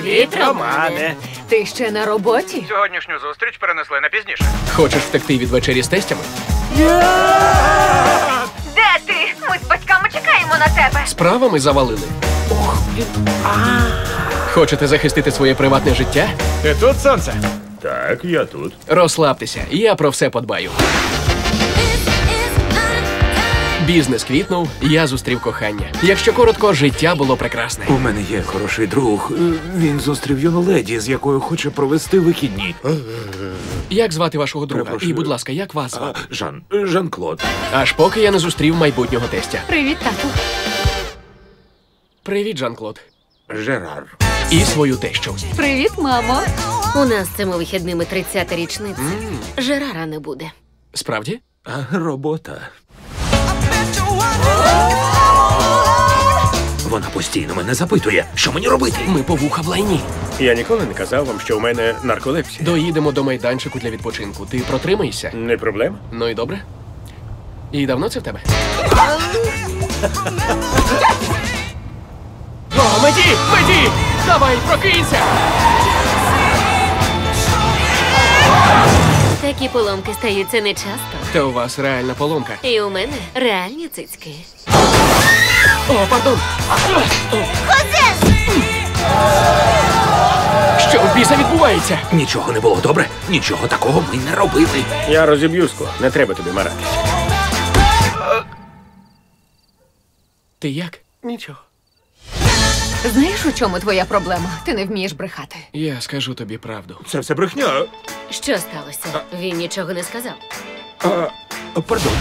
Привіт, Романе. Ти ще на роботі? Сьогоднішню зустріч перенесли на пізніше. Хочеш втекти від вечері з тестями? Де ти? Ми з батьками чекаємо на тебе. Справами завалили. Хочете захистити своє приватне життя? Ти тут сонце? Так, я тут. Розслабтеся, я про все подбаю. Бізнес квітнув, я зустрів кохання. Якщо коротко, життя було прекрасне. У мене є хороший друг. Е, Він зустрів юну леді, з якою хоче провести вихідні. Як звати вашого друга? Перепрошую. І, будь ласка, як вас А, звати? Жан, Жан-Клод. Аж поки я не зустрів майбутнього тестя. Привіт, тату. Привіт, Жан-Клод. Жерар. І свою тещу. Привіт, мамо. У нас цими вихідними 30-та річниця. Жерара не буде. Справді? А, робота. Вона постійно мене запитує, що мені робити. Ми по вуха в лайні. Я ніколи не казав вам, що у мене нарколепсія. Доїдемо до майданчику для відпочинку. Ти протримайся. Не проблема? Ну і добре. І давно це в тебе? О, меді! Меді! Давай, прокинься! Такі поломки стаються нечасто. Та у вас реальна поломка. І у мене реальні цицьки. О, пардон! Що в біса відбувається? Нічого не було добре, нічого такого ми не робили. Я розіб'ю скло. Не треба тобі маратись. Ти як? Нічого. Знаєш, у чому твоя проблема? Ти не вмієш брехати. Я скажу тобі правду. Це все брехня. Що сталося? Він нічого не сказав. А, пардон.